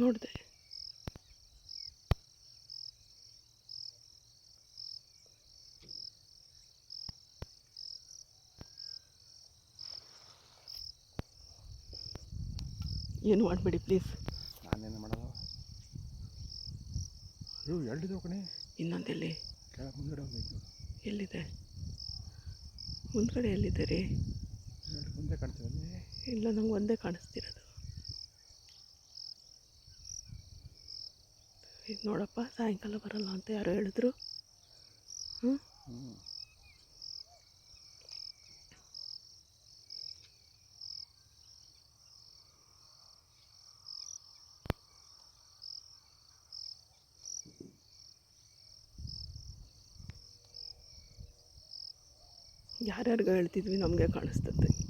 ನೋಡಿದೆ? ಏನು ಮಾಡಬೇಡಿ ಪ್ಲೀಸ್ ನಾನೇನು ಮಾಡೋದು? ಅಯ್ಯೋ ಎರಡಿದಾವೆ ಕಣೆ? ಇನ್ನೊಂದೆಲ್ಲಿ? ನೋಡು. ಎಲ್ಲಿದೆ? ಮುಂದ್ಗಡೆ ಎಲ್ಲಿದೆ ರೀ? ಎರಡು ಮುಂದೆ ಇಲ್ಲ, ನಂಗೆ ಒಂದೇ ಕಾಣಿಸ್ತಿರೋದು. ಇದು ನೋಡಪ್ಪ, ಸಾಯಂಕಾಲ ಬರಲ್ಲ ಅಂತ ಯಾರೋ ಹೇಳಿದ್ರು. ಹ್ಞೂ ಯಾರ್ಯಾರಿಗೋ ಹೇಳ್ತಿದ್ವಿ, ನಮಗೆ ಕಾಣಿಸ್ತದೆ.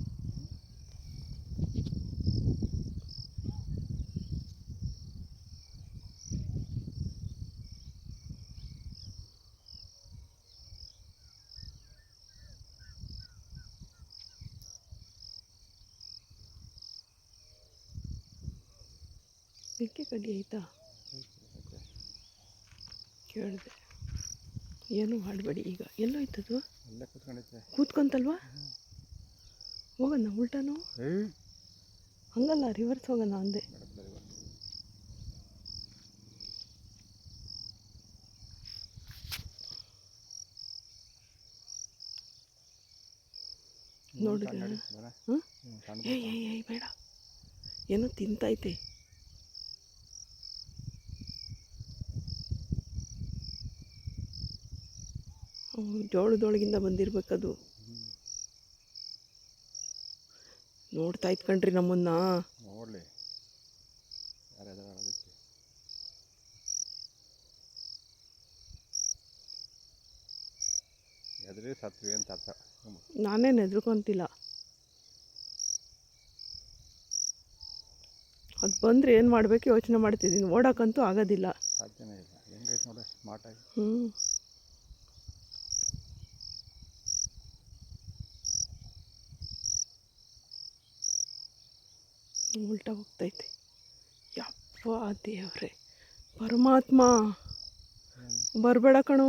ಬೆಂಕಿ ಕಡ್ಡಿ ಆಯಿತಾ? ಕೇಳಿದೆ. ಏನು ಮಾಡಬೇಡಿ ಈಗ. ಎಲ್ಲೋಯ್ತದು? ಕೂತ್ಕೊಂತಲ್ವಾ? ಹೋಗೋಣ ಉಲ್ಟಾನು? ಹಂಗಲ್ಲ ರಿವರ್ಸ್ ಹೋಗೋಣ ಅಂದೆ. ನೋಡಿದ್ರೆ ಏಯ್ ಏಯ್ ಬೇಡ. ಏನೋ ತಿಂತೈತೆ. ಜೋಳದೊಳಗಿಂದ ಬಂದಿರ್ಬೇಕದು. ನೋಡ್ತಾ ಇತ್ಕಂಡ್ರಿ ನಮ್ಮನ್ನ. ನೋಡಲಿ. ಹ್ಮ್. ನಾನೇನು ಹೆದ್ರಕೊಂತಿಲ್ಲ ಅದು ಬಂದರೆ ಏನು ಮಾಡಬೇಕು ಯೋಚನೆ ಮಾಡ್ತಿದ್ದೀನಿ ಓಡೋಕ್ಕಂತೂ ಆಗೋದಿಲ್ಲ. ಹ್ಞೂ ಉಲ್ಟಾ ಹೋಗ್ತೈತೆ. ಯಪ್ಪ ದೇವ್ರೆ. ಪರಮಾತ್ಮ. ಬರಬೇಡ ಕಣೋ.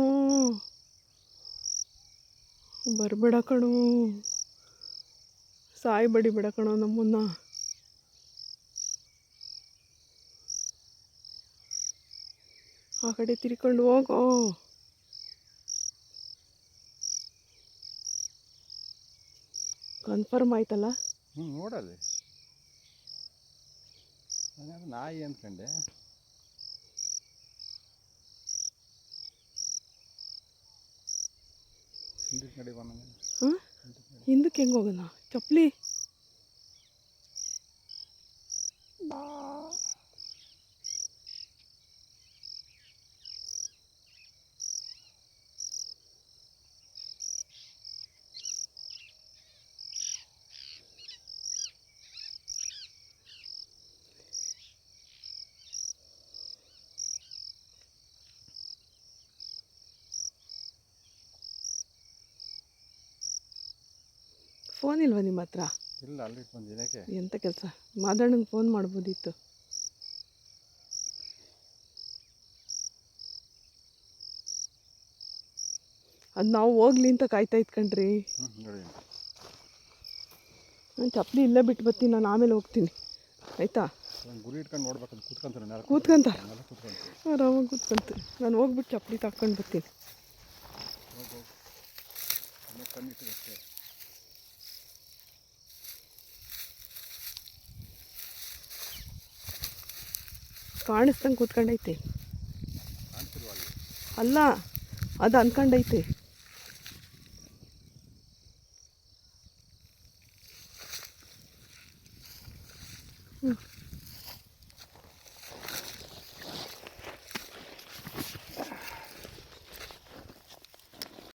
ಬರಬೇಡ ಕಣೋ. ಸಾಯಿ ಬಡಿಬೇಡ ಕಣೋ ನಮ್ಮನ್ನ. ಆ ಕಡೆ ತಿರ್ಕೊಂಡು ಹೋಗೋ. ಕನ್ಫರ್ಮ್ ಆಯ್ತಲ್ಲ? ನೋಡಲ್ಲಿ. ನಾನು ನಾಯಿ ಅಂದ್ಕೊಂಡೆ ಹಿಂದಕ್ಕೆ ನಡಿ ಹಿಂದಕ್ಕೆ ಹೆಂಗೆ ಹೋಗೋಣ? ಚಪ್ಪಲಿ? ಫೋನ್ ಇಲ್ವಾ ನಿಮ್ಮ ಹತ್ರ? ಇಲ್ಲ ಅಲ್ಲಿ ಒಂದು ದಿನಕ್ಕೆ ಎಂಥ ಕೆಲಸ? ಮಾದಣ್ಣಂಗೆ ಫೋನ್ ಮಾಡ್ಬೋದಿತ್ತು. ಅದು ನಾವು ಹೋಗ್ಲಿ ಅಂತ ಕಾಯ್ತಾ ನೋಡಿ. ನಾನು ಚಪ್ಪಲಿ ಇಲ್ಲೇ ಬಿಟ್ಟು ಬರ್ತೀನಿ ನಾನು ಆಮೇಲೆ ಹೋಗ್ತೀನಿ. ಆಯ್ತಾ? ಗುರಿ ಇಟ್ಕೊಂಡು ನೋಡ್ಬೇಕಂತ ಕೂತ್ಕೊಂತಾರೆ. ಕೂತ್ಕೊಂತಾರ? ಆರಾಮಾಗಿ ಕೂತ್ಕೊಂತಾರೆ ನಾನು ಹೋಗ್ಬಿಟ್ಟು ಚಪ್ಪಲಿ ತಕೊಂಡು ಬರ್ತೀನಿ ಹೋಗಿ ಹೋಗಿ ಇನ್ನೂ ಕಣ್ಣಿಟ್ಟು ಅಷ್ಟೇ ಕಾಣಿಸ್ದಂಗೆ ಕೂತ್ಕೊಂಡೈತೆ. ಅಲ್ಲ ಅದು ಅನ್ಕೊಂಡೈತಿ. ಹ್ಞೂ